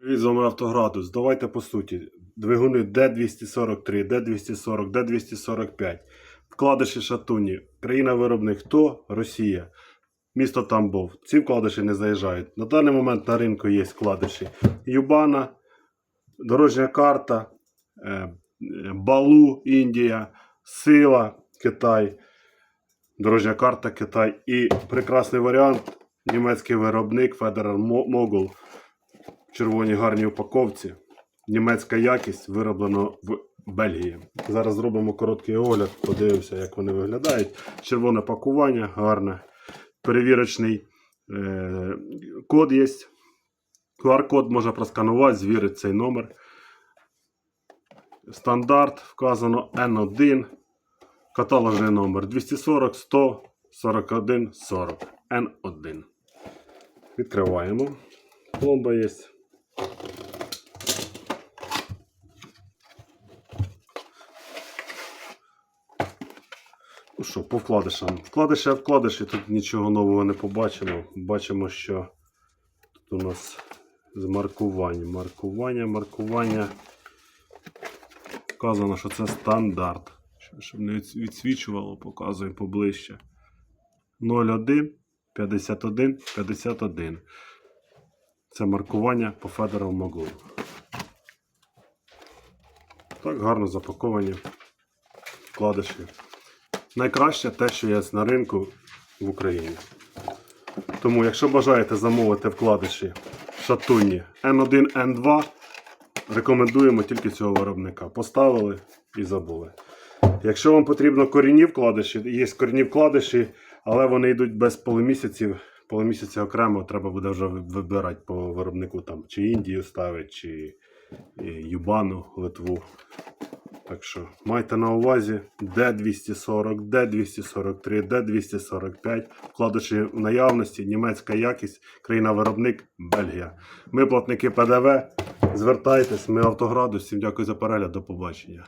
Привіт, з вами Автоградус. Давайте по суті. Двигуни D243, D240, D245. Вкладиші шатуні. Країна-виробник хто? Росія. Місто Тамбов. Ці вкладиші не заїжджають. На даний момент на ринку є вкладиші. Юбана, дорожня карта, е, е, Балу, Індія, Сила, Китай, дорожня карта Китай і прекрасний варіант. Німецький виробник Mo- Mogul в червоній гарній упаковці. Німецька якість вироблено в Бельгії. Зараз зробимо короткий огляд, подивимося, як вони виглядають. Червоне пакування, гарне. Перевірочний е- код є. QR-код можна просканувати, звірити цей номер. Стандарт вказано N1. Каталожний номер 240 100 41 40 N1. Відкриваємо. Пломба є. Ну що, по вкладишам. Вкладиші, вкладиші, тут нічого нового не побачимо. Бачимо, що тут у нас з маркування. Маркування, маркування. Вказано, що це стандарт. Щоб- не відсвічувало, показуємо поближче. 01 51 51. Це маркування по Federal Mogul. Так гарно запаковані вкладиші. Найкраще те, що є на ринку в Україні. Тому, якщо бажаєте замовити вкладиші шатунні N1, N2, рекомендуємо тільки цього виробника. Поставили і забули. Якщо вам потрібно корінні вкладиші, є корінні вкладиші, але вони йдуть без полумісяців. Полумісяця окремо треба буде вже вибирати по виробнику там, чи Індію ставить, чи е, Юбану, Литву. Так що майте на увазі D240, D243, D245, вкладачі в наявності, німецька якість, країна-виробник Бельгія. Ми платники ПДВ. Звертайтесь, ми автограду. Всім дякую за перегляд, до побачення.